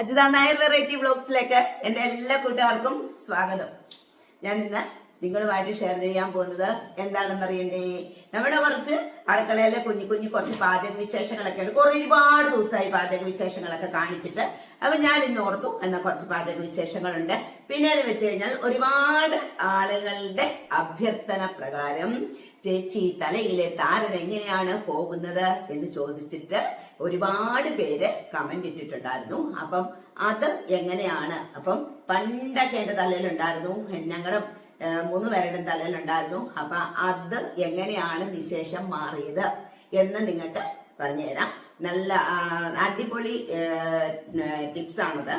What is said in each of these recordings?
Ajitha Nair variety വ്ളോഗ്സിലേക്ക് എന്റെ എല്ലാ കൂട്ടുകാർക്കും സ്വാഗതം. ഞാൻ ഇന്ന് നിങ്ങളുമായിട്ട് ഷെയർ ചെയ്യാൻ പോകുന്നത് എന്താണെന്ന് അറിയണ്ടേ? നമ്മുടെ കുറച്ച് അടുക്കളയിലെ കുഞ്ഞു കുഞ്ഞു കുറച്ച് പാചക വിശേഷങ്ങളൊക്കെ ഉണ്ട് കുറെ ഒരുപാട് ദിവസമായി പാചക വിശേഷങ്ങളൊക്കെ കാണിച്ചിട്ട്. അപ്പൊ ഞാൻ ഇന്ന് ഓർത്തു എന്ന കുറച്ച് പാചക വിശേഷങ്ങളുണ്ട് പിന്നെ എന്ന് വെച്ച് കഴിഞ്ഞാൽ ഒരുപാട് ആളുകളുടെ അഭ്യർത്ഥന പ്രകാരം ചേച്ചി തലയിലെ താരൻ എങ്ങനെയാണ് പോകുന്നത് എന്ന് ചോദിച്ചിട്ട് ഒരുപാട് പേര് കമന്റ് ഇട്ടിട്ടുണ്ടായിരുന്നു. അപ്പം അത് എങ്ങനെയാണ്? അപ്പം പണ്ടൊക്കെ എന്റെ തലയിലുണ്ടായിരുന്നു. ഞങ്ങളുടെ മൂന്ന് പേരുടെ തലയിലുണ്ടായിരുന്നു. അപ്പൊ അത് എങ്ങനെയാണ് നിശേഷം മാറിയത് എന്ന് നിങ്ങൾക്ക് പറഞ്ഞുതരാം. നല്ല അടിപൊളി ടിപ്സ് ആണത്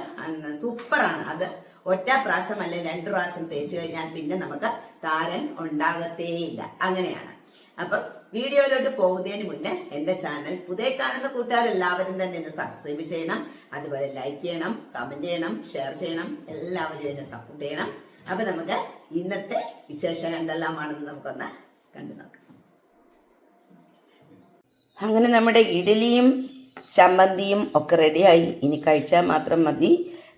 സൂപ്പറാണ്. അത് ഒറ്റ പ്രാവശ്യം അല്ലെ രണ്ടു പ്രാവശ്യം തേച്ച് കഴിഞ്ഞാൽ പിന്നെ നമുക്ക് താരൻ ഉണ്ടാകത്തേയില്ല. അങ്ങനെയാണ്. അപ്പം വീഡിയോയിലോട്ട് പോകുന്നതിന് മുന്നേ എന്റെ ചാനൽ പുതിയ കാണുന്ന കൂട്ടുകാരെല്ലാവരും തന്നെ എന്നെ സബ്സ്ക്രൈബ് ചെയ്യണം. അതുപോലെ ലൈക്ക് ചെയ്യണം കമന്റ് ചെയ്യണം ഷെയർ ചെയ്യണം. എല്ലാവരും എന്നെ സപ്പോർട്ട് ചെയ്യണം. അപ്പൊ നമുക്ക് ഇന്നത്തെ വിശേഷം എന്തെല്ലാമാണെന്ന് നമുക്കൊന്ന് കണ്ടു നോക്കാം. അങ്ങനെ നമ്മുടെ ഇഡലിയും ചമ്മന്തിയും ഒക്കെ റെഡിയായി ഇനി കഴിച്ചാൽ മാത്രം മതി.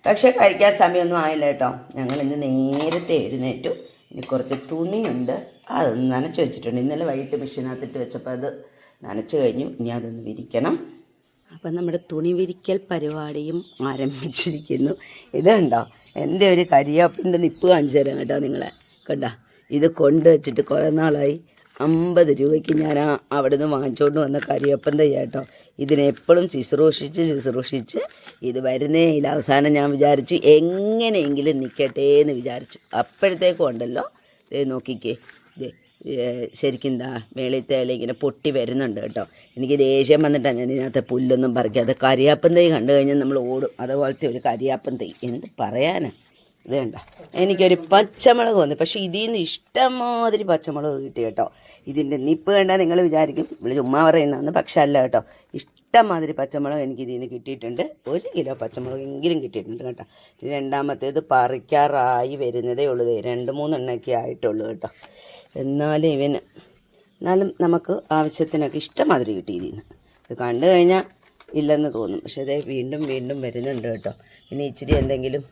പക്ഷെ കഴിക്കാൻ സമയമൊന്നും ആയില്ല കേട്ടോ. ഞങ്ങൾ ഇന്ന് നേരത്തെ എഴുന്നേറ്റു. ഇനി കുറച്ച് തുണിയുണ്ട്. അതൊന്ന് നനച്ച് വെച്ചിട്ടുണ്ട്. ഇന്നലെ വൈകിട്ട് മെഷീനകത്തിട്ട് വെച്ചപ്പോൾ അത് നനച്ച് കഴിഞ്ഞു. ഇനി അതൊന്ന് വിരിക്കണം. അപ്പം നമ്മുടെ തുണി വിരിക്കൽ പരിപാടിയും ആരംഭിച്ചിരിക്കുന്നു. ഇതുണ്ടോ? എന്റെ ഒരു കരിയാപ്പിന്റെ നിപ്പ് കാണിച്ചു തരാം കേട്ടോ നിങ്ങളെ. കണ്ടോ? ഇത് കൊണ്ടുവച്ചിട്ട് കുറേ നാളായി. അമ്പത് രൂപയ്ക്ക് ഞാൻ ആ അവിടെ നിന്ന് വാങ്ങിച്ചുകൊണ്ട് വന്ന കരിയപ്പൻ തയ്യാട്ടോ ഇതിനെപ്പോഴും ശുശ്രൂഷിച്ച് ശുശ്രൂഷിച്ച് ഇത് വരുന്നേ ഇല്ല. അവസാനം ഞാൻ വിചാരിച്ചു എങ്ങനെയെങ്കിലും നിൽക്കട്ടെ എന്ന് വിചാരിച്ചു. അപ്പോഴത്തേക്കും ഉണ്ടല്ലോ. ദേ നോക്കിക്കേ. ദേ ശരിക്കും എന്താ മേളിത്തെ ഇല ഇങ്ങനെ പൊട്ടി വരുന്നുണ്ട് കേട്ടോ. എനിക്ക് ദേഷ്യം വന്നിട്ടാണ് ഞാൻ ഇതിനകത്ത് പുല്ലൊന്നും പറിക്കാതെ കരിയാപ്പൻ തൈ കണ്ടു കഴിഞ്ഞാൽ നമ്മൾ ഓടും. അതുപോലത്തെ ഒരു കരിയാപ്പൻ തൈ. എന്ത് പറയാനാ? ഇത് കണ്ട. എനിക്കൊരു പച്ചമുളക് വന്നു. പക്ഷേ ഇതിൽ നിന്ന് ഇഷ്ടംമാതിരി പച്ചമുളക് കിട്ടി കേട്ടോ. ഇതിന്റെ നിപ്പ് കണ്ടാൽ നിങ്ങൾ വിചാരിക്കും ഇവിടെ ചുമ്മാ പറയുന്നതെന്ന് പക്ഷെ അല്ല കേട്ടോ ഇഷ്ടംമാതിരി പച്ചമുളക് എനിക്ക് ഇതിൽ നിന്ന് കിട്ടിയിട്ടുണ്ട്. ഒരു കിലോ പച്ചമുളക് എങ്കിലും കിട്ടിയിട്ടുണ്ട് കേട്ടോ. രണ്ടാമത്തേത് പറിക്കാറായി വരുന്നതേ ഉള്ളൂ. രണ്ട് മൂന്നെണ്ണൊക്കെ ആയിട്ടുള്ളൂ കേട്ടോ. എന്നാലും ഇവന് എന്നാലും നമുക്ക് ആവശ്യത്തിനൊക്കെ ഇഷ്ടമാതിരി കിട്ടി ഇതിൽ നിന്ന് ഇത് കണ്ടു കഴിഞ്ഞാൽ ഇല്ലെന്ന് തോന്നും. പക്ഷേ അതേ വീണ്ടും വീണ്ടും വരുന്നുണ്ട് കേട്ടോ. ഇനി ഇച്ചിരി എന്തെങ്കിലും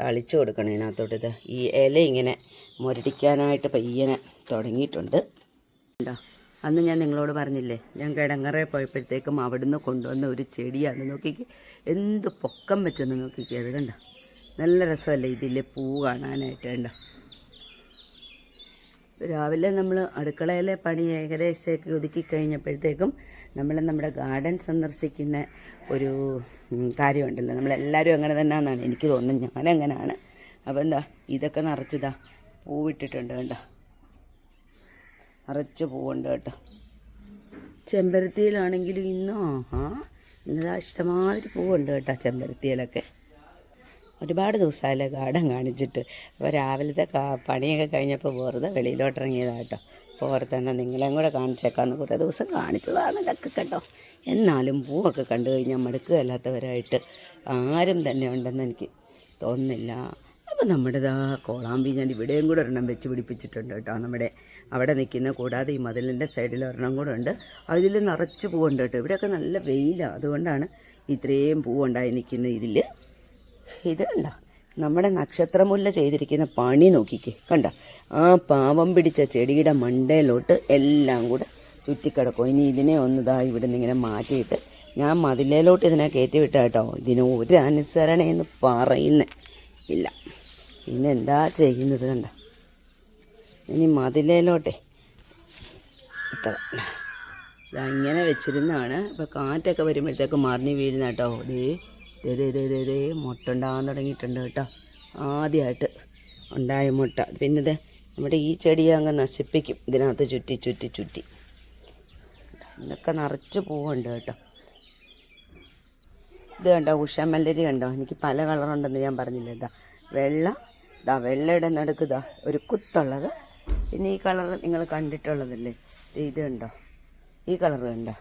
തളിച്ചു കൊടുക്കണം ഇതിനകത്തോട്ട്. ഇത് ഈ ഇല ഇങ്ങനെ മുരടിക്കാനായിട്ട് പയ്യനെ തുടങ്ങിയിട്ടുണ്ട്. ഉണ്ടോ അന്ന് ഞാൻ നിങ്ങളോട് പറഞ്ഞില്ലേ ഞാൻ കിടങ്ങറെ പോയപ്പോഴത്തേക്കും അവിടുന്ന് കൊണ്ടുവന്ന ഒരു ചെടിയാണ്. നോക്കിക്ക് എന്ത് പൊക്കം വെച്ചെന്ന് നോക്കിക്കേ അത് കണ്ടോ? നല്ല രസമല്ലേ ഇതിലെ പൂ കാണാനായിട്ട് കണ്ടോ? രാവിലെ നമ്മൾ അടുക്കളയിലെ പണി ഏകദേശമൊക്കെ ഒതുക്കി കഴിഞ്ഞപ്പോഴത്തേക്കും നമ്മൾ നമ്മുടെ ഗാർഡൻ സന്ദർശിക്കുന്ന ഒരു കാര്യമുണ്ടല്ലോ. നമ്മളെല്ലാവരും അങ്ങനെ തന്നെയാണെന്നാണ് എനിക്ക് തോന്നുന്നത്. ഞാനങ്ങനെയാണ് അപ്പോൾ എന്താ ഇതൊക്കെ നിറച്ചതാ. പൂവിട്ടിട്ടുണ്ട് കേട്ടോ നിറച്ച് പൂവുണ്ട് കേട്ടോ. ചെമ്പരത്തിയിലാണെങ്കിലും ഇന്നോ ആ ഇന്നതാ ഇഷ്ടമാതിരി പൂവുണ്ട് കേട്ടോ ചെമ്പരത്തിയിലൊക്കെ. ഒരുപാട് ദിവസമായല്ലോ ഗാർഡൻ കാണിച്ചിട്ട്. അപ്പോൾ രാവിലത്തെ പണിയൊക്കെ കഴിഞ്ഞപ്പോൾ വെറുതെ വെളിയിലോട്ടിറങ്ങിയതാട്ടോ. അപ്പോൾ തന്നെ നിങ്ങളെയും കൂടെ കാണിച്ചേക്കാന്ന് കുറേ ദിവസം കാണിച്ചതാണ് ഇതൊക്കെ കേട്ടോ എന്നാലും പൂവൊക്കെ കണ്ടു കഴിഞ്ഞാൽ മടുക്കുകയല്ലാത്തവരായിട്ട് ആരും തന്നെ ഉണ്ടെന്ന് എനിക്ക് തോന്നുന്നില്ല. അപ്പോൾ നമ്മുടേതാ കോളാമ്പി ഞാൻ ഇവിടെയും കൂടെ ഒരെണ്ണം വെച്ച് പിടിപ്പിച്ചിട്ടുണ്ട് കേട്ടോ. നമ്മുടെ അവിടെ നിൽക്കുന്ന കൂടാതെ ഈ മതിലിന്റെ സൈഡിൽ ഒരെണ്ണം കൂടെ ഉണ്ട്. അതിൽ നിറച്ച് പൂവുണ്ട് കേട്ടോ. ഇവിടെയൊക്കെ നല്ല വെയിലാണ് അതുകൊണ്ടാണ് ഇത്രയും പൂവുണ്ടായി നിൽക്കുന്ന ഇതിൽ. ഇത് കണ്ട നമ്മുടെ നക്ഷത്രമുല്ല ചെയ്തിരിക്കുന്ന പണി നോക്കിക്കേ. കണ്ട ആ പാവം പിടിച്ച ചെടിയുടെ മണ്ടയിലോട്ട് എല്ലാം കൂടെ ചുറ്റിക്കിടക്കും. ഇനി ഇതിനെ ഒന്ന് ഇതാ ഇവിടെ നിന്ന് ഇങ്ങനെ മാറ്റിയിട്ട് ഞാൻ മതിലേലോട്ട് ഇതിനെ കയറ്റി വിട്ട കേട്ടോ. ഇതിന് ഒരു അനുസരണയെന്ന് പറയുന്നേ ഇല്ല. പിന്നെ എന്താ ചെയ്യുന്നത് കണ്ട. ഇനി മതിലേലോട്ടെ. ഇട്ടതാ ഇതാ ഇങ്ങനെ വെച്ചിരുന്നാണ്. ഇപ്പോൾ കാറ്റൊക്കെ വരുമ്പോഴത്തേക്ക് മറിഞ്ഞ് വീഴുന്ന കേട്ടോ. ദേ ദേ മുട്ട ഉണ്ടാകാൻ തുടങ്ങിയിട്ടുണ്ട് കേട്ടോ. ആദ്യമായിട്ട് ഉണ്ടായ മുട്ട. പിന്നെ ഇത് നമ്മുടെ ഈ ചെടിയെ അങ്ങ് നശിപ്പിക്കും. ഇതിനകത്ത് ചുറ്റി ചുറ്റി ചുറ്റി. ഇതൊക്കെ നിറച്ച് പൂവുണ്ട് കേട്ടോ. ഇത് കണ്ടോ ഉഷമല്ലരി കണ്ടോ? എനിക്ക് പല കളറുണ്ടെന്ന് ഞാൻ പറഞ്ഞില്ല? ഇതാ വെള്ള. ഇതാ വെള്ളയുടെ നടുക്ക് ഇതാ ഒരു കുത്തുള്ളത്. പിന്നെ ഈ കളർ നിങ്ങൾ കണ്ടിട്ടുള്ളതല്ലേ? ഇത് കണ്ടോ? ഈ കളർ കണ്ടോ?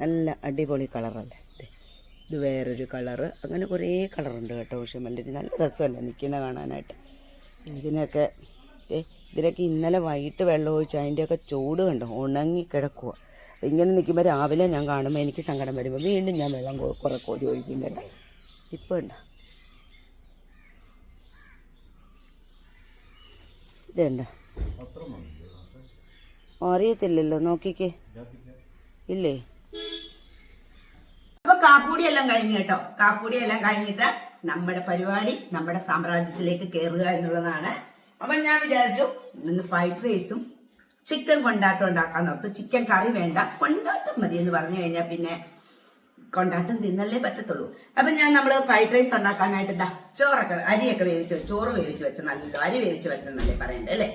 നല്ല അടിപൊളി കളറല്ലേ? ഇത് വേറൊരു കളറ്. അങ്ങനെ കുറേ കളറുണ്ട് കേട്ടോ ഉഷമല്ലരി നല്ല രസമല്ലേ നിൽക്കുന്ന കാണാനായിട്ട്. ഇതിനൊക്കെ ഇതിനൊക്കെ ഇന്നലെ വൈകിട്ട് വെള്ളം ഒഴിച്ച് അതിന്റെയൊക്കെ ചൂട് കണ്ടോ? ഉണങ്ങി കിടക്കുക ഇങ്ങനെ നിൽക്കുമ്പോൾ രാവിലെ ഞാൻ കാണുമ്പോൾ എനിക്ക് സങ്കടം വരുമ്പോൾ വീണ്ടും ഞാൻ വെള്ളം കുറേ കോരി ഒഴിക്കും കേട്ടോ. ഇപ്പം ഉണ്ടോ ഇതുണ്ടോ അറിയത്തില്ലല്ലോ നോക്കിക്കേ. ഇല്ലേ? കാപ്പൂടി എല്ലാം കഴിഞ്ഞു കേട്ടോ. കാപ്പൂടി എല്ലാം കഴിഞ്ഞിട്ട് നമ്മുടെ പരിപാടി നമ്മുടെ സാമ്രാജ്യത്തിലേക്ക് കയറുക എന്നുള്ളതാണ്. അപ്പൊ ഞാൻ വിചാരിച്ചു ഇന്ന് ഫ്രൈഡ് റൈസും ചിക്കൻ കൊണ്ടാട്ടം ഉണ്ടാക്കാൻ നോർത്തു ചിക്കൻ കറി വേണ്ട കൊണ്ടാട്ടം മതി എന്ന് പറഞ്ഞു കഴിഞ്ഞാൽ പിന്നെ കൊണ്ടാട്ടം തിന്നല്ലേ പറ്റത്തുള്ളൂ. അപ്പൊ ഞാൻ നമ്മൾ ഫ്രൈഡ് റൈസ് ഉണ്ടാക്കാനായിട്ട് ഇതാ ചോറൊക്കെ അരിയൊക്കെ വേവിച്ച് ചോറ് വേവിച്ച് വെച്ച നല്ലതോ അരി വേവിച്ച് വെച്ചെന്നല്ലേ പറയണ്ടേ അല്ലേ?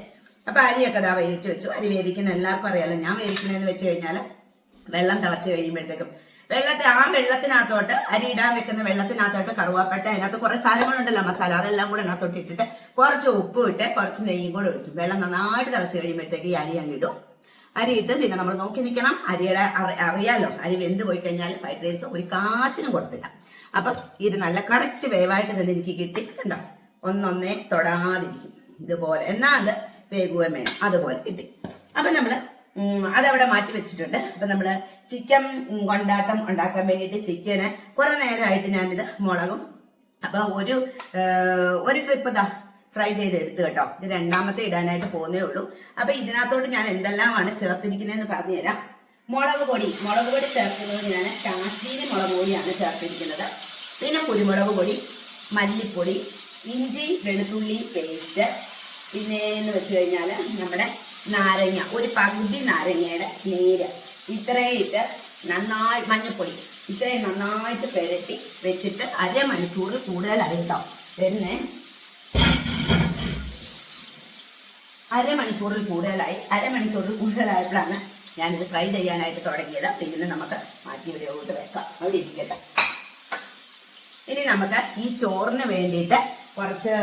അപ്പൊ അരിയൊക്കെ ഇതാ വേവിച്ച് വെച്ചു. അരി വേവിക്കുന്ന എല്ലാവർക്കും അറിയാലോ. ഞാൻ വേവിക്കുന്നതെന്ന് വെച്ച് കഴിഞ്ഞാൽ വെള്ളം തിളച്ച് കഴിയുമ്പോഴത്തേക്കും വെള്ളത്തിൽ ആ വെള്ളത്തിനകത്തോട്ട് അരി ഇടാൻ വെക്കുന്ന വെള്ളത്തിനകത്തോട്ട് കറുവാപ്പട്ട അതിനകത്ത് കുറെ സാധനങ്ങളുണ്ടല്ലോ മസാല അതെല്ലാം കൂടെ അതിനകത്തോട്ട് ഇട്ടിട്ട് കുറച്ച് ഉപ്പ് ഇട്ട് കുറച്ച് നെയ്യും കൂടെ ഒഴിക്കും വെള്ളം നന്നായിട്ട് തിളച്ച് കഴിയുമ്പോഴത്തേക്ക് ഈ അരി ഇടും. അരി ഇട്ട് പിന്നെ നമ്മൾ നോക്കി നിൽക്കണം. അരിയുടെ അറിയാലോ അരി വെന്ത് പോയി കഴിഞ്ഞാൽ ഫ്രൈഡ് റൈസ് ഒരു കാശിനും കൊടുത്തില്ല. അപ്പം ഇത് നല്ല കറക്റ്റ് വേവായിട്ട് തന്നെ എനിക്ക് കിട്ടി കണ്ടോ? ഒന്നൊന്നേ തൊടാതിരിക്കും. ഇതുപോലെ എന്നാ അത് വേഗുകയും വേണം. അതുപോലെ കിട്ടി അപ്പൊ നമ്മൾ ഉം, അതവിടെ മാറ്റി വെച്ചിട്ടുണ്ട്. അപ്പൊ നമ്മൾ ചിക്കൻ കൊണ്ടാട്ടം ഉണ്ടാക്കാൻ വേണ്ടിയിട്ട് ചിക്കന് കുറെ നേരമായിട്ട് ഞാനിത് മുളകും. അപ്പൊ ഒരു ഒരു ട്രിപ്പ് ഇതാ ഫ്രൈ ചെയ്ത് എടുത്ത് കേട്ടോ. ഇത് രണ്ടാമത്തെ ഇടാനായിട്ട് പോകുന്നേ ഉള്ളൂ. അപ്പൊ ഇതിനകത്തോട്ട് ഞാൻ എന്തെല്ലാമാണ് ചേർത്തിരിക്കുന്നതെന്ന് പറഞ്ഞുതരാം. മുളക് പൊടി. മുളക് പൊടി ചേർക്കുന്നത് ഞാൻ കാശ്മീരി മുളക് പൊടിയാണ് ചേർത്തിരിക്കുന്നത്. പിന്നെ കുരുമുളക് പൊടി മല്ലിപ്പൊടി ഇഞ്ചി വെളുത്തുള്ളി പേസ്റ്റ്. പിന്നെ എന്ന് വെച്ച് കഴിഞ്ഞാൽ നമ്മുടെ നാരങ്ങ ഒരു പകുതി നാരങ്ങയുടെ നീര്. ഇത്രയും ഇട്ട് നന്നായി മഞ്ഞപ്പൊടി. ഇത്രയും നന്നായിട്ട് പെരട്ടി വെച്ചിട്ട് അരമണിക്കൂറിൽ കൂടുതൽ കേട്ടോ വരുന്നേ. അരമണിക്കൂറിൽ കൂടുതലായി. അരമണിക്കൂറിൽ കൂടുതലായപ്പോഴാണ് ഞാനിത് ഫ്രൈ ചെയ്യാനായിട്ട് തുടങ്ങിയത്. പിന്നെ നമുക്ക് മാറ്റി ഇവിടെയോട്ട് വെക്കാം. അവിടെ ഇരിക്കട്ടെ. ഇനി നമുക്ക് ഈ ചോറിന് വേണ്ടിയിട്ട് കുറച്ച്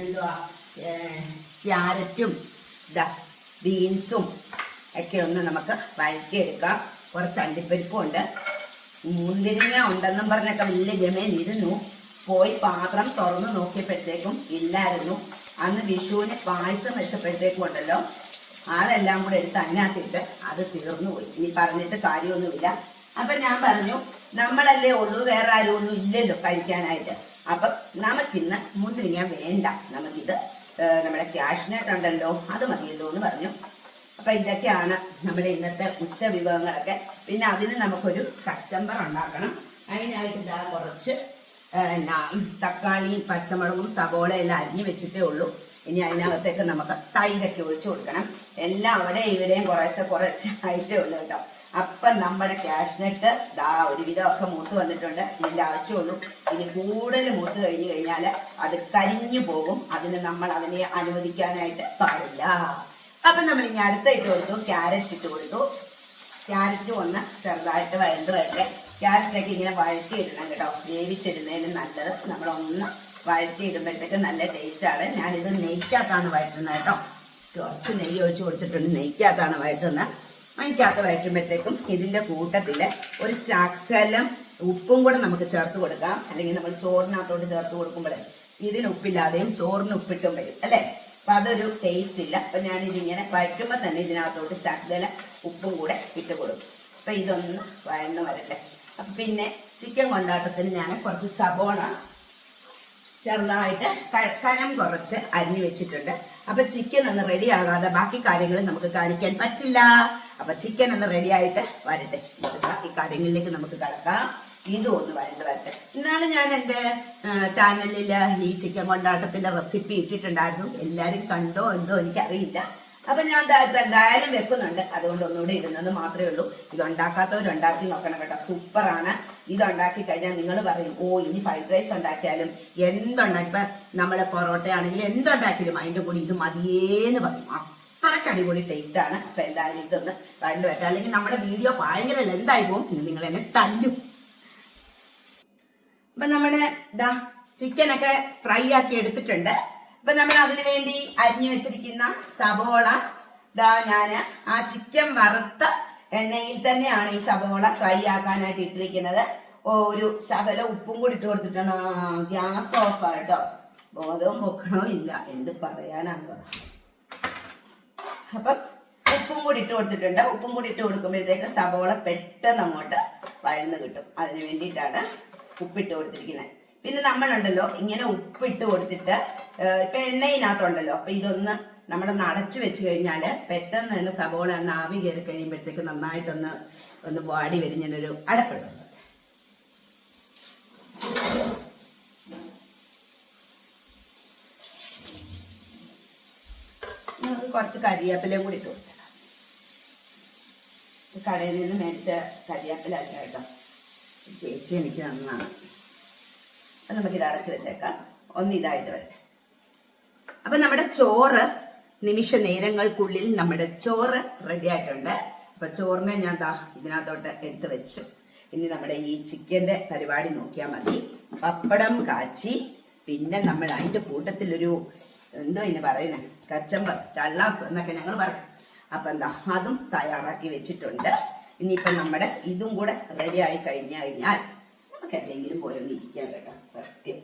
എന്തുവാ ക്യാരറ്റും ബീൻസും ഒക്കെ ഒന്ന് നമുക്ക് വഴറ്റിയെടുക്കാം. കുറച്ച് അണ്ടിപ്പരിപ്പും ഉണ്ട് മുന്തിരിങ്ങ ഉണ്ടെന്നും പറഞ്ഞൊക്കെ വലിയ ഗമയിലിരുന്നു. പോയി പാത്രം തുറന്നു നോക്കിയപ്പോഴത്തേക്കും ഇല്ലായിരുന്നു. അന്ന് വിഷുവിന് പായസം വെച്ചപ്പോഴത്തേക്കും ഉണ്ടല്ലോ. അതെല്ലാം കൂടെ എടുത്ത് അതിനകത്തിട്ട് അത് തീർന്നു പോയി. ഇനി പറഞ്ഞിട്ട് കാര്യമൊന്നുമില്ല. അപ്പൊ ഞാൻ പറഞ്ഞു നമ്മളല്ലേ ഉള്ളൂ വേറെ ആരും ഒന്നും ഇല്ലല്ലോ കഴിക്കാനായിട്ട്. അപ്പൊ നമുക്കിന്ന് മുന്തിരിങ്ങ വേണ്ട. നമുക്കിത് നമ്മുടെ ക്യാഷിനായിട്ട് ഉണ്ടല്ലോ അത് മതിയല്ലോ എന്ന് പറഞ്ഞു. അപ്പൊ ഇതൊക്കെയാണ് നമ്മുടെ ഇന്നത്തെ ഉച്ച വിഭവങ്ങളൊക്കെ. പിന്നെ അതിന് നമുക്കൊരു കച്ചമ്പർ ഉണ്ടാക്കണം. അതിനായിട്ട് ഇതാ കുറച്ച് തക്കാളിയും പച്ചമുളകും സവോള എല്ലാം അരിഞ്ഞു വെച്ചിട്ടേ ഉള്ളൂ. ഇനി അതിനകത്തേക്ക് നമുക്ക് തൈരൊക്കെ ഒഴിച്ചു കൊടുക്കണം. എല്ലാം അവിടെ ഇവിടെയും കുറേശ്ശെ കുറേശ്ശെ ആയിട്ടേ ഉള്ളൂ കേട്ടോ. അപ്പം നമ്മുടെ കാഷ്നട്ട് ദാ ഒരുവിധം ഒക്കെ മൂത്ത് വന്നിട്ടുണ്ട്. ഇതിന്റെ ആവശ്യമുള്ളൂ ഇനി കൂടുതൽ മൂത്ത് കഴിഞ്ഞു കഴിഞ്ഞാൽ അത് കരിഞ്ഞു പോകും. അതിന് നമ്മൾ അതിനെ അനുവദിക്കാനായിട്ട് പാടില്ല. അപ്പൊ നമ്മൾ ഇനി അടുത്ത കൊടുത്തു. ക്യാരറ്റ് ഇട്ട് കൊടുത്തു. ക്യാരറ്റ് ഒന്ന് ചെറുതായിട്ട് വഴണ്ട് വരട്ടെ ക്യാരറ്റൊക്കെ ഇങ്ങനെ വഴറ്റിയിടണം കേട്ടോ. വേവിച്ചിടുന്നതിന് നല്ലത്. നമ്മളൊന്ന് വഴറ്റിയിടുമ്പോഴത്തേക്ക് നല്ല ടേസ്റ്റാണ് ഞാനിത് നെയ്ക്കകത്താണ് വഴറ്റുന്നത് കേട്ടോ. കുറച്ച് നെയ്യ് ഒഴിച്ച് കൊടുത്തിട്ടുണ്ട്. നെയ്ക്കകത്താണ് വഴറ്റുന്നത്. അതിനകത്ത് വഴറ്റുമ്പോഴത്തേക്കും ഇതിന്റെ കൂട്ടത്തിൽ ഒരു ശകലം ഉപ്പും കൂടെ നമുക്ക് ചേർത്ത് കൊടുക്കാം. അല്ലെങ്കിൽ നമ്മൾ ചോറിനകത്തോട്ട് ചേർത്ത് കൊടുക്കുമ്പോൾ ഇതിന് ഉപ്പില്ലാതെയും ചോറിന് ഉപ്പിട്ടും വരും അല്ലേ? അപ്പൊ അതൊരു ടേസ്റ്റ് ഇല്ല. അപ്പൊ ഞാൻ ഇതിങ്ങനെ വഴറ്റുമ്പോൾ തന്നെ ഇതിനകത്തോട്ട് ശകല ഉപ്പും കൂടെ ഇട്ട് കൊടുക്കും. അപ്പൊ ഇതൊന്ന് വഴന്ന് വരട്ടെ. അപ്പൊ പിന്നെ ചിക്കൻ കൊണ്ടാട്ടത്തിന് ഞാൻ കുറച്ച് സബോണ ചെറുതായിട്ട് കനം കുറച്ച് അരിഞ്ഞു വെച്ചിട്ടുണ്ട്. അപ്പൊ ചിക്കൻ ഒന്ന് റെഡി ആകാതെ ബാക്കി കാര്യങ്ങൾ നമുക്ക് കാണിക്കാൻ പറ്റില്ല. അപ്പൊ ചിക്കൻ ഒന്ന് റെഡി ആയിട്ട് വരട്ടെ. ബാക്കി കാര്യങ്ങളിലേക്ക് നമുക്ക് കടക്കാം. ഇതും ഒന്ന് വരണ്ട് വരട്ടെ. ഇന്നാണ് ഞാൻ എന്റെ ചാനലിൽ ഈ ചിക്കൻ കൊണ്ടാട്ടത്തിന്റെ റെസിപ്പി ഇട്ടിട്ടുണ്ടായിരുന്നു. എല്ലാരും കണ്ടോ എന്തോ എനിക്കറിയില്ല. അപ്പൊ ഞാൻ ദാ ഇപ്പൊ എന്തായാലും വെക്കുന്നുണ്ട്. അതുകൊണ്ട് ഒന്നുകൂടി ഇടുന്നത് മാത്രമേ ഉള്ളൂ. ഇത് ഉണ്ടാക്കാത്തവർ ഉണ്ടാക്കി നോക്കണം കേട്ടോ. സൂപ്പറാണ്. ഇത് ഉണ്ടാക്കി കഴിഞ്ഞാൽ നിങ്ങൾ പറയും ഓ ഇനി ഫ്രൈഡ് റൈസ് ഉണ്ടാക്കിയാലും എന്തുണ്ടാക്കി ഇപ്പൊ നമ്മളെ പൊറോട്ട ആണെങ്കിലും എന്തുണ്ടാക്കിയാലും അതിന്റെ കൂടി ഇത് മതിയേന്ന് പറയും. അത്രയ്ക്ക് അടിപൊളി ടേസ്റ്റ് ആണ്. അപ്പൊ എന്തായാലും ഇതൊന്ന് കണ്ടു വെക്കാം അല്ലെങ്കിൽ നമ്മുടെ വീഡിയോ ഭയങ്കര ലെന്തായി പോകും. നിങ്ങൾ എന്നെ തല്ലും. അപ്പൊ നമ്മുടെ ഇതാ ചിക്കനൊക്കെ ഫ്രൈ ആക്കി എടുത്തിട്ടുണ്ട്. അപ്പൊ നമ്മൾ അതിനു വേണ്ടി അരിഞ്ഞു വെച്ചിരിക്കുന്ന സബോള ഇതാ ഞാൻ ആ ചിക്കൻ വറുത്ത എണ്ണയിൽ തന്നെയാണ് ഈ സബോള ഫ്രൈ ആക്കാനായിട്ട് ഇട്ടിരിക്കുന്നത്. ഒരു ശകല ഉപ്പും കൂടി ഇട്ട് കൊടുത്തിട്ടാണ്. ഗ്യാസ് ഓഫ് ആട്ടോ ബോധവും പൊക്കണോ ഇല്ല. എന്ത് പറയാനാണ്? പറ അപ്പം ഉപ്പും കൂടി ഇട്ട് കൊടുത്തിട്ടുണ്ട്. ഉപ്പും കൂടി ഇട്ട് കൊടുക്കുമ്പോഴത്തേക്ക് സബോള പെട്ടെന്ന് അങ്ങോട്ട് വഴന്ന് കിട്ടും. അതിന് വേണ്ടിയിട്ടാണ് ഉപ്പിട്ട് കൊടുത്തിരിക്കുന്നത്. പിന്നെ നമ്മളുണ്ടല്ലോ ഇങ്ങനെ ഉപ്പിട്ട് കൊടുത്തിട്ട് ഏഹ്, ഇപ്പൊ എണ്ണയിനകത്തുണ്ടല്ലോ അപ്പൊ ഇതൊന്ന് നമ്മൾ അടച്ചു വെച്ച് കഴിഞ്ഞാൽ പെട്ടെന്ന് തന്നെ സബോള ഒന്ന് ആവി കയറി കഴിയുമ്പോഴത്തേക്ക് നന്നായിട്ടൊന്ന് ഒന്ന് വാടി വരിഞ്ഞൊരു അടപ്പിടും കുറച്ച് കരിയാപ്പിലയും കൂടി ഇട്ട് കൊടുക്കണം കടയിൽ നിന്ന് മേടിച്ച കരിയാപ്പില കേട്ടോ. ചേച്ചി എനിക്ക് നന്നാണ് അത് നമുക്ക് ഇത് അടച്ചു വെച്ചേക്കാം. ഒന്ന് ഇതായിട്ട് വരട്ടെ. അപ്പൊ നമ്മുടെ ചോറ് നിമിഷ നേരങ്ങൾക്കുള്ളിൽ നമ്മുടെ ചോറ് റെഡി ആയിട്ടുണ്ട്. അപ്പൊ ചോറിനെ ഞാൻ ദാ ഇതിനകത്തോട്ട് എടുത്തു വെച്ചു. ഇനി നമ്മുടെ ഈ ചിക്കന്റെ പരിപാടി നോക്കിയാൽ മതി. പപ്പടം കാച്ചി പിന്നെ നമ്മൾ അതിന്റെ കൂട്ടത്തിലൊരു എന്തോ ഇനി പറയുന്നത് കച്ചമ്പർ ചള്ളാസ് എന്നൊക്കെ ഞങ്ങൾ പറയും. അപ്പൊ എന്താ അതും തയ്യാറാക്കി വെച്ചിട്ടുണ്ട്. ഇനിയിപ്പം നമ്മുടെ ഇതും കൂടെ റെഡി ആയി കഴിഞ്ഞു കഴിഞ്ഞാൽ നമുക്ക് എവിടെയെങ്കിലും പോയി ഒന്ന് കേട്ടോ. സത്യം.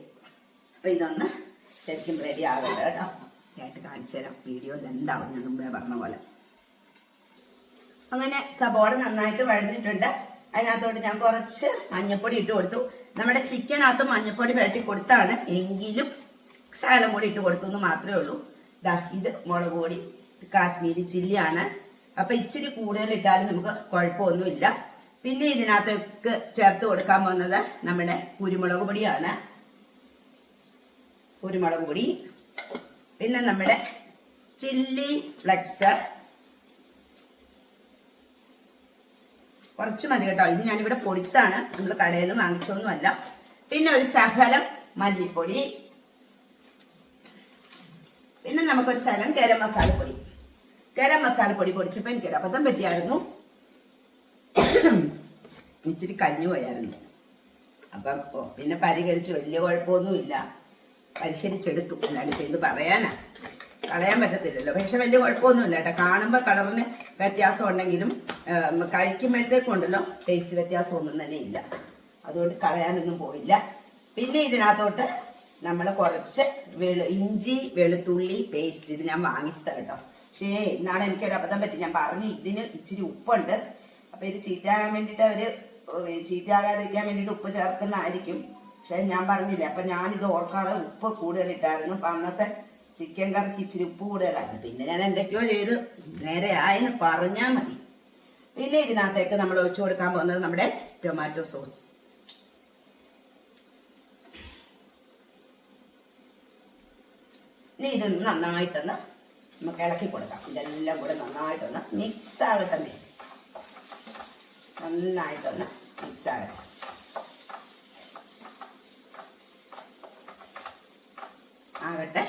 അപ്പൊ ഇതൊന്ന് ശരിക്കും റെഡി ആകട്ടെ കേട്ടോ. ആയിട്ട് കാണിച്ചു തരാം. വീഡിയോയിൽ എന്താവും ഞാൻ മുമ്പേ പറഞ്ഞ പോലെ. അങ്ങനെ സബോള നന്നായിട്ട് വഴഞ്ഞിട്ടുണ്ട് അതിനകത്തോട്ട് ഞാൻ കുറച്ച് മഞ്ഞപ്പൊടി ഇട്ട് കൊടുത്തു. നമ്മുടെ ചിക്കനകത്ത് മഞ്ഞപ്പൊടി പുരട്ടി കൊടുത്താണ്. എങ്കിലും ശകലം കൂടി ഇട്ട് കൊടുത്തു എന്ന് മാത്രമേ ഉള്ളൂ. ദാ ഇത് മുളക് പൊടി കാശ്മീരി ചില്ലിയാണ്. അപ്പൊ ഇച്ചിരി കൂടുതൽ ഇട്ടാലും നമുക്ക് കുഴപ്പമൊന്നുമില്ല. പിന്നെ ഇതിനകത്തേക്ക് ചേർത്ത് കൊടുക്കാൻ പോകുന്നത് നമ്മുടെ കുരുമുളക് പൊടിയാണ്. കുരുമുളക് പൊടി പിന്നെ നമ്മുടെ ചില്ലി ഫ്ലെക്സ് കുറച്ച് മതി കേട്ടോ. ഇത് ഞാനിവിടെ പൊടിച്ചതാണ്. നമ്മൾ കടയിൽ നിന്ന് വാങ്ങിച്ചൊന്നുമല്ല പിന്നെ ഒരു ശകലം മല്ലിപ്പൊടി. പിന്നെ നമുക്കൊരു ശകലം ഗരം മസാലപ്പൊടി. ഗരം മസാലപ്പൊടി പൊടിച്ചപ്പോൾ എനിക്ക് അബദ്ധം പറ്റിയായിരുന്നു. ഇച്ചിരി കഴിഞ്ഞു പോയായിരുന്നു. അപ്പം പിന്നെ പരിഹരിച്ചു. വലിയ കുഴപ്പമൊന്നുമില്ല. പരിഹരിച്ചെടുത്തു അല്ലാണ്ട് ഇപ്പം ഇത് പറയാനാ. കളയാൻ പറ്റത്തില്ലല്ലോ. പക്ഷെ വലിയ കുഴപ്പമൊന്നുമില്ല കേട്ടോ. കാണുമ്പോൾ കളറിന് വ്യത്യാസം ഉണ്ടെങ്കിലും കഴിക്കുമ്പോഴത്തേക്കുണ്ടല്ലോ ടേസ്റ്റ് വ്യത്യാസം ഒന്നും തന്നെ ഇല്ല. അതുകൊണ്ട് കളയാനൊന്നും പോയില്ല. പിന്നെ ഇതിനകത്തോട്ട് നമ്മൾ കുറച്ച് വെളു ഇഞ്ചി വെളുത്തുള്ളി പേസ്റ്റ് ഇത് ഞാൻ വാങ്ങിച്ചത് കേട്ടോ. പക്ഷേ ഇന്നാണ് എനിക്കൊരു അബദ്ധം പറ്റി. ഞാൻ പറഞ്ഞു ഇതിന് ഇച്ചിരി ഉപ്പുണ്ട്. അപ്പം ഇത് ചീറ്റാകാൻ വേണ്ടിയിട്ട് ഏഹ് ചീത്തയാകാതിരിക്കാൻ വേണ്ടിയിട്ട് ഉപ്പ് ചേർക്കുന്നതായിരിക്കും. പക്ഷെ ഞാൻ പറഞ്ഞില്ല അപ്പൊ ഞാനിത് ഓർക്കാതെ ഉപ്പ് കൂടുതലിട്ടായിരുന്നു. അപ്പൊ അന്നത്തെ ചിക്കൻ കറിക്ക് ഇച്ചിരി ഉപ്പ് കൂടുതലാണ് പിന്നെ ഞാൻ എന്തൊക്കെയോ ചെയ്ത്. നേരെ ആയെന്ന് പറഞ്ഞാൽ മതി. പിന്നെ ഇതിനകത്തേക്ക് നമ്മൾ ഒഴിച്ചു കൊടുക്കാൻ പോകുന്നത് നമ്മുടെ ടൊമാറ്റോ സോസ് ഇനി ഇതൊന്ന് നന്നായിട്ടൊന്ന് നമുക്ക് ഇളക്കി കൊടുക്കാം. ഇതെല്ലാം കൂടെ നന്നായിട്ടൊന്ന് മിക്സ് ആകട്ടെ. നന്നായിട്ടൊന്ന് മിക്സ് ആകട്ടെ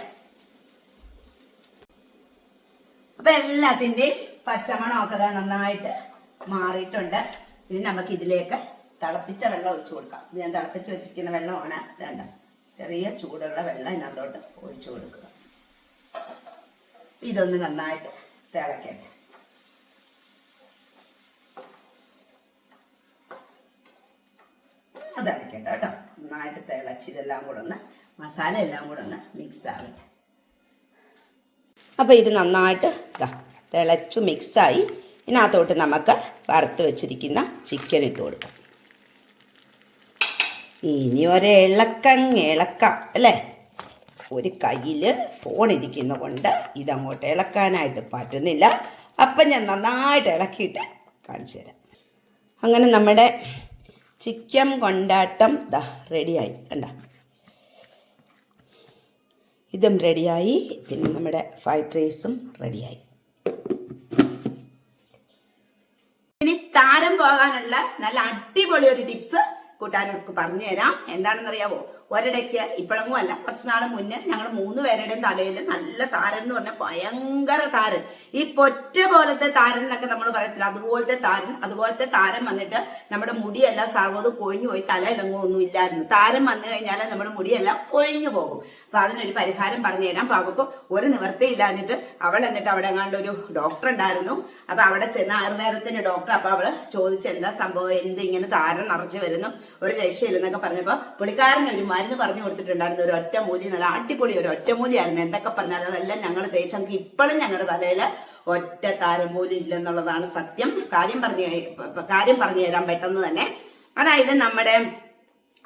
അപ്പൊ എല്ലാത്തിന്റെയും പച്ചമണമൊക്കെ നന്നായിട്ട് മാറിയിട്ടുണ്ട്. ഇനി നമുക്ക് ഇതിലേക്ക് തിളപ്പിച്ച വെള്ളം ഒഴിച്ചു കൊടുക്കാം. ഇത് ഞാൻ തിളപ്പിച്ച് വെച്ചിരിക്കുന്ന വെള്ളമാണ്. വേണ്ട ചെറിയ ചൂടുള്ള വെള്ളം ഇതിനകത്തോട്ട് ഒഴിച്ചു കൊടുക്കുക. ഇതൊന്ന് നന്നായിട്ട് തിളക്കട്ടെ. അത് കേട്ടോ. നന്നായിട്ട് തിളച്ച് ഇതെല്ലാം കൂടെ ഒന്ന് മസാല എല്ലാം കൂടെ ഒന്ന് മിക്സ് ആകട്ടെ അപ്പോൾ ഇത് നന്നായിട്ട് ദാ തിളച്ചു മിക്സായി ഇതിനകത്തോട്ട് നമുക്ക് വറുത്ത് വെച്ചിരിക്കുന്ന ചിക്കൻ ഇട്ട് കൊടുക്കാം. ഇനി ഒരിളക്കങ് ഇളക്കാം അല്ലേ? ഒരു കയ്യിൽ ഫോൺ ഇരിക്കുന്ന കൊണ്ട് ഇതങ്ങോട്ട് ഇളക്കാനായിട്ട് പറ്റുന്നില്ല. അപ്പം ഞാൻ നന്നായിട്ട് ഇളക്കിയിട്ട് കാണിച്ചു തരാം. അങ്ങനെ നമ്മുടെ ചിക്കൻ കൊണ്ടാട്ടം. ദാ റെഡിയായി കണ്ട. ഇതും റെഡിയായി പിന്നെ നമ്മുടെ ഫ്രൈഡ് റൈസും റെഡിയായി ഇനി താരം പോകാനുള്ള നല്ല അടിപൊളി ഒരു ടിപ്സ് കൂട്ടാനൊക്കെ പറഞ്ഞു തരാം എന്താണെന്നറിയാവോ? ഒരിടയ്ക്ക് ഇപ്പോഴൊന്നും അല്ല. കുറച്ച് നാൾ മുന്നേ ഞങ്ങൾ മൂന്ന് പേരുടെയും തലയിൽ നല്ല താരൻ എന്ന് പറഞ്ഞാൽ ഭയങ്കര താരൻ. ഈ പൊറ്റ പോലത്തെ താരൻ എന്നൊക്കെ നമ്മൾ പറയത്തില്ല. അതുപോലത്തെ താരൻ അതുപോലത്തെ താരൻ വന്നിട്ട് നമ്മുടെ മുടിയെല്ലാം സർവത് കൊഴിഞ്ഞു പോയി തലയിലൊന്നും ഒന്നും ഇല്ലായിരുന്നു. താരൻ വന്നു കഴിഞ്ഞാൽ നമ്മുടെ മുടിയെല്ലാം കൊഴിഞ്ഞു പോകും. അപ്പൊ അതിനൊരു പരിഹാരം പറഞ്ഞു തരാം. അപ്പൊ അവൾക്ക് ഒരു നിവൃത്തിയില്ലാഞ്ഞിട്ട് അവൾ എന്നിട്ട് അവിടെ എങ്ങാണ്ട് ഒരു ഡോക്ടർ ഉണ്ടായിരുന്നു. അപ്പൊ അവിടെ ചെന്ന ആയുർവേദത്തിന്റെ ഡോക്ടർ അപ്പൊ അവൾ ചോദിച്ചു എന്താ സംഭവം? എന്ത് ഇങ്ങനെ താരം നിറച്ചു വരുന്നു? ഒരു രക്ഷയില്ലെന്നൊക്കെ പറഞ്ഞപ്പോ പുള്ളിക്കാരൻ ഒരു മരുന്ന് പറഞ്ഞു കൊടുത്തിട്ടുണ്ടായിരുന്നു. ഒരു ഒറ്റമൂലി നല്ല അടിപൊളി ഒരു ഒറ്റമൂലിയായിരുന്നു എന്തൊക്കെ പറഞ്ഞാലും അതെല്ലാം ഞങ്ങൾ തേച്ച് നമുക്ക് ഇപ്പോഴും ഞങ്ങളുടെ തലയിൽ ഒറ്റ താരം പോലും ഇല്ലെന്നുള്ളതാണ് സത്യം. കാര്യം പറഞ്ഞു കാര്യം പറഞ്ഞു തരാൻ പെട്ടെന്ന് തന്നെ. അതായത് നമ്മുടെ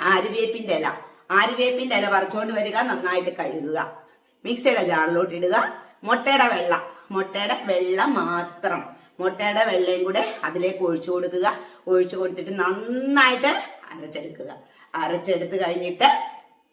ആരുവേപ്പിന്റെ ഇല. ആരുവേപ്പിന്റെ ഇല പറിച്ചുകൊണ്ട് വരിക നന്നായിട്ട് കഴുകുക. മിക്സിയുടെ ജാറിലോട്ട് ഇടുക. മുട്ടയുടെ വെള്ള. മുട്ടയുടെ വെള്ള മാത്രം. മുട്ടയുടെ വെള്ളയും കൂടെ അതിലേക്ക് ഒഴിച്ചു കൊടുക്കുക. ഒഴിച്ചു കൊടുത്തിട്ട് നന്നായിട്ട് അരച്ചെടുക്കുക. അരച്ചെടുത്ത് കഴിഞ്ഞിട്ട്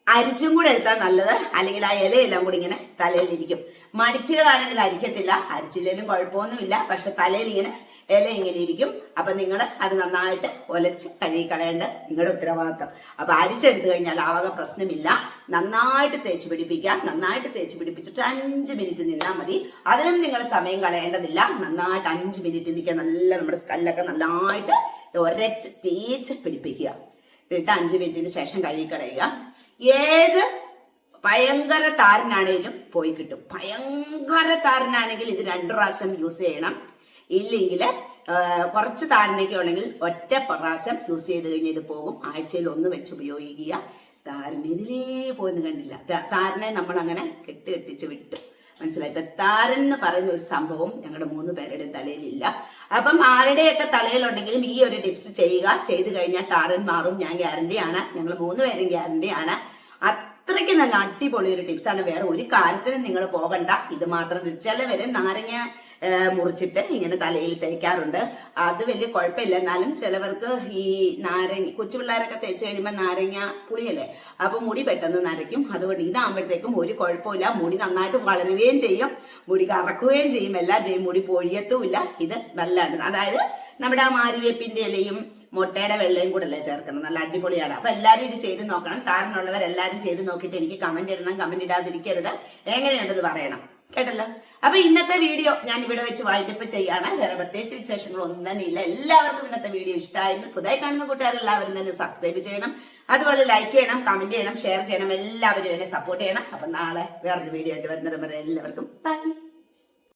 അരിച്ചും കൂടെ എടുത്താൽ നല്ലത്. അല്ലെങ്കിൽ ആ ഇലയെല്ലാം കൂടി ഇങ്ങനെ തലയിൽ തലയിലിരിക്കും മടിച്ചുകളാണെങ്കിൽ അരിക്കത്തില്ല. അരിച്ചില്ലേലും കുഴപ്പമൊന്നുമില്ല. പക്ഷെ തലയിൽ ഇങ്ങനെ ഇല ഇങ്ങനെ ഇരിക്കും. അപ്പൊ നിങ്ങൾ അത് നന്നായിട്ട് ഒലച്ച് കഴുകി കളയേണ്ട നിങ്ങളുടെ ഉത്തരവാദിത്തം. അപ്പൊ അരിച്ചെടുത്തു കഴിഞ്ഞാൽ ആവക പ്രശ്നമില്ല. നന്നായിട്ട് തേച്ച് പിടിപ്പിക്കുക. നന്നായിട്ട് തേച്ച് പിടിപ്പിച്ചിട്ട് അഞ്ച് മിനിറ്റ് നിന്നാൽ മതി. അതിനും നിങ്ങൾ സമയം കളയേണ്ടതില്ല. നന്നായിട്ട് അഞ്ച് മിനിറ്റ് നിൽക്കുക. നല്ല നമ്മുടെ സ്കല്ലൊക്കെ നന്നായിട്ട് ഒരച്ച് തേച്ച് പിടിപ്പിക്കുക. എന്നിട്ട് അഞ്ച് മിനിറ്റിന് ശേഷം കഴുകി കളയുക. ഏത് ഭയങ്കര താരനാണെങ്കിലും പോയി കിട്ടും. ഭയങ്കര താരനാണെങ്കിൽ ഇത് രണ്ടു പ്രാവശ്യം യൂസ് ചെയ്യണം. ഇല്ലെങ്കിൽ കുറച്ച് താരനൊക്കെ ഉണ്ടെങ്കിൽ ഒറ്റ പ്രാവശ്യം യൂസ് ചെയ്ത് കഴിഞ്ഞ് ഇത് പോകും. ആഴ്ചയിൽ ഒന്ന് വെച്ച് ഉപയോഗിക്കുക. താരൻ ഇതിലേ പോയെന്ന് കണ്ടില്ല. താരനെ നമ്മൾ അങ്ങനെ കെട്ടി കെട്ടിച്ച് വിട്ടു. മനസ്സിലായി? ഇപ്പൊ താരൻ എന്ന് പറയുന്ന ഒരു സംഭവം ഞങ്ങളുടെ മൂന്ന് പേരുടെ തലയിലില്ല. അപ്പം ആരുടെയൊക്കെ തലയിലുണ്ടെങ്കിലും ഈ ഒരു ടിപ്സ് ചെയ്യുക. ചെയ്തു കഴിഞ്ഞാൽ താരൻ മാറും. ഞാൻ ഗ്യാരണ്ടിയാണ് ഞങ്ങൾ മൂന്ന് പേരും ഗ്യാരണ്ടിയാണ് അത്രയ്ക്ക് നല്ല അടിപൊളി ഒരു ടിപ്സാണ് വേറെ ഒരു കാര്യത്തിനും നിങ്ങൾ പോകണ്ട. ഇത് മാത്രം ചിലവര് നാരങ്ങ മുറിച്ചിട്ട് ഇങ്ങനെ തലയിൽ തേക്കാറുണ്ട്. അത് വലിയ കുഴപ്പമില്ല. എന്നാലും ചിലവർക്ക് ഈ നാരങ്ങ കൊച്ചു പിള്ളേരൊക്കെ തേച്ച് കഴിയുമ്പോൾ നാരങ്ങ പുളിയല്ലേ? അപ്പൊ മുടി പെട്ടെന്ന് നരയ്ക്കും. അതുകൊണ്ട് ഇതാകുമ്പോഴത്തേക്കും ഒരു കുഴപ്പമില്ല. മുടി നന്നായിട്ട് വളരുകയും ചെയ്യും. മുടി കറക്കുകയും ചെയ്യും. എല്ലാ ചെയ്യും മുടി പൊഴിയത്തുമില്ല. ഇത് നല്ലതാണ്. അതായത് നമ്മുടെ ആ മാരിവേപ്പിന്റെ ഇലയും മുട്ടയുടെ വെള്ളയും കൂടെ അല്ലേ ചേർക്കണം നല്ല അടിപൊളിയാണ്. അപ്പൊ എല്ലാവരും ഇത് ചെയ്ത് നോക്കണം. താരനുള്ളവർ എല്ലാവരും ചെയ്ത് നോക്കിയിട്ട് എനിക്ക് കമന്റ് ഇടണം. കമന്റ് ഇടാതിരിക്കരുത്. എങ്ങനെയുണ്ടെന്ന് പറയണം. കേട്ടല്ലോ? അപ്പൊ ഇന്നത്തെ വീഡിയോ ഞാൻ ഇവിടെ വെച്ച് വൈകിട്ടപ്പ് ചെയ്യാണ്. വേറെ പ്രത്യേകിച്ച് വിശേഷങ്ങൾ ഒന്നും തന്നെ ഇല്ല. എല്ലാവർക്കും ഇന്നത്തെ വീഡിയോ ഇഷ്ടമായെങ്കിൽ പുതുതായി കാണുന്ന കൂട്ടുകാരെല്ലാവരും തന്നെ സബ്സ്ക്രൈബ് ചെയ്യണം. അതുപോലെ ലൈക്ക് ചെയ്യണം കമന്റ് ചെയ്യണം ഷെയർ ചെയ്യണം. എല്ലാവരും എന്നെ സപ്പോർട്ട് ചെയ്യണം. അപ്പൊ നാളെ വേറൊരു വീഡിയോ ആയിട്ട് വരുന്നവരെ എല്ലാവർക്കും ബൈ